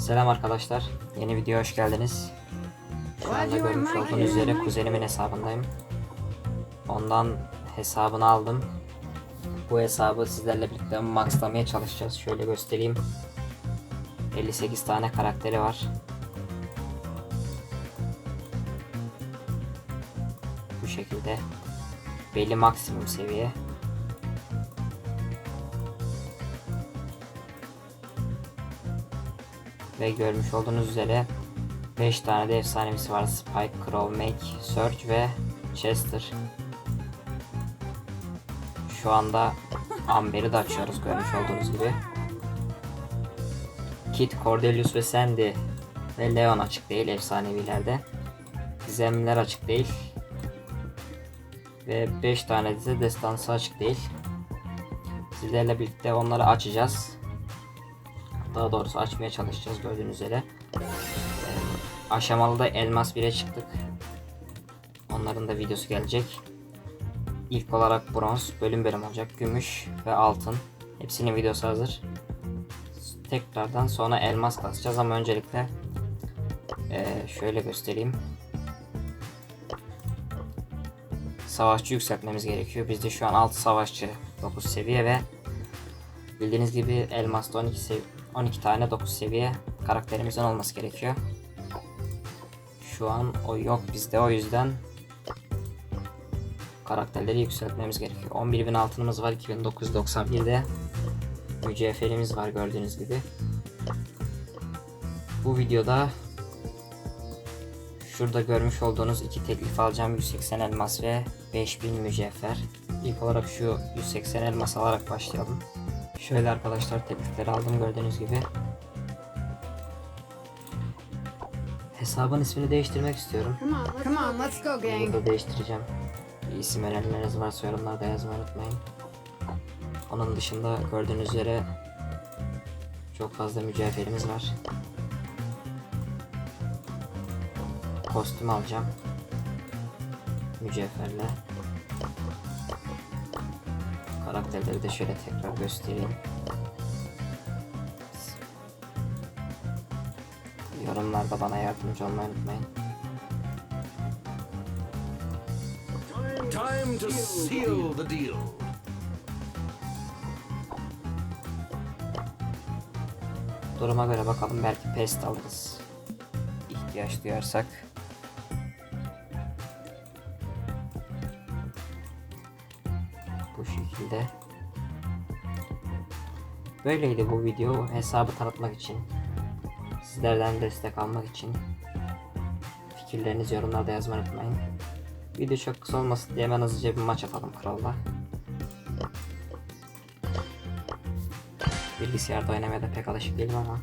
Selam arkadaşlar. Yeni videoya hoş geldiniz. Şu anda görmüş olduğunuz üzere kuzenimin hesabındayım. Ondan hesabını aldım. Bu hesabı sizlerle birlikte maxlamaya çalışacağız. Şöyle göstereyim. 58 tane karakteri var. Bu şekilde. Belli maksimum seviye. Ve görmüş olduğunuz üzere 5 tane de efsanevisi var. Spike, Crow, Make, Surge ve Chester. Şu anda Amber'i de açıyoruz görmüş olduğunuz gibi. Kit, Cordelius ve Sandy ve Leon açık değil efsanevilerde. Gizemliler açık değil. Ve 5 tane de destansı açık değil. Sizlerle birlikte onları açacağız. Daha doğrusu açmaya çalışacağız gördüğünüz üzere. Ee, aşamalı da elmas 1'e çıktık. Onların da videosu gelecek. İlk olarak bronz, bölüm bölüm olacak. Gümüş ve altın. Hepsinin videosu hazır. Tekrardan sonra elmas kasacağız ama öncelikle ee, şöyle göstereyim. Savaşçı yükseltmemiz gerekiyor. Bizde şu an 6 savaşçı 9 seviye ve bildiğiniz gibi elmasta 12 seviye 12 tane 9 seviye karakterimizin olması gerekiyor. Şu an o yok bizde o yüzden karakterleri yükseltmemiz gerekiyor. 11.000 altınımız var 2991'de mücevherimiz var gördüğünüz gibi. Bu videoda şurada görmüş olduğunuz iki teklif alacağım 180 elmas ve 5000 mücevher. İlk olarak şu 180 elmas alarak başlayalım. Şöyle arkadaşlar teklifleri aldım gördüğünüz gibi. Hesabın ismini değiştirmek istiyorum. Come on, let's, Come on, let's go, gang. Burada değiştireceğim. Bir isim önerimleriniz varsa yorumlarda yazmayı unutmayın. Onun dışında gördüğünüz üzere çok fazla mücevherimiz var. Kostüm alacağım. Mücevherle. Karakterleri de şöyle tekrar göstereyim. Yorumlarda bana yardımcı olmayı unutmayın. Time to seal the deal. Duruma göre bakalım belki pest alırız. İhtiyaç duyarsak. Bu şekilde. Böyleydi bu video. Hesabı tanıtmak için. Sizlerden destek almak için. Fikirlerinizi yorumlarda yazmayı unutmayın. Video çok kısa olmasın diye hemen hızlıca bir maç atalım Kral'la. Bilgisayarda oynamaya da pek alışık değilim ama.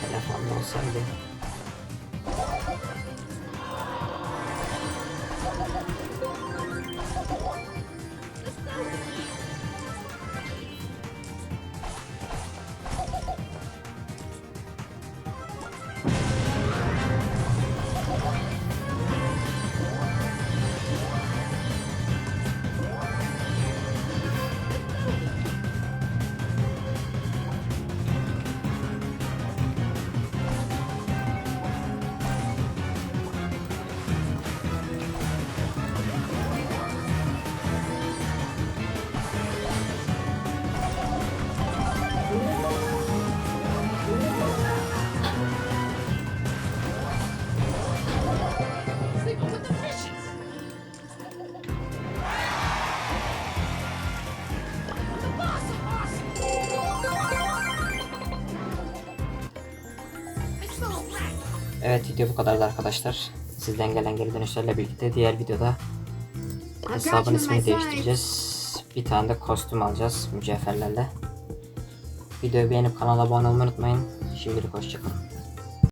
Telefonda olsaydı. Evet video bu kadardı arkadaşlar. Sizden gelen geri dönüşlerle birlikte diğer videoda hesabın ismini değiştireceğiz. Bir tane de kostüm alacağız mücevherlerle. Videoyu beğenip kanala abone olmayı unutmayın. Şimdilik hoşçakalın.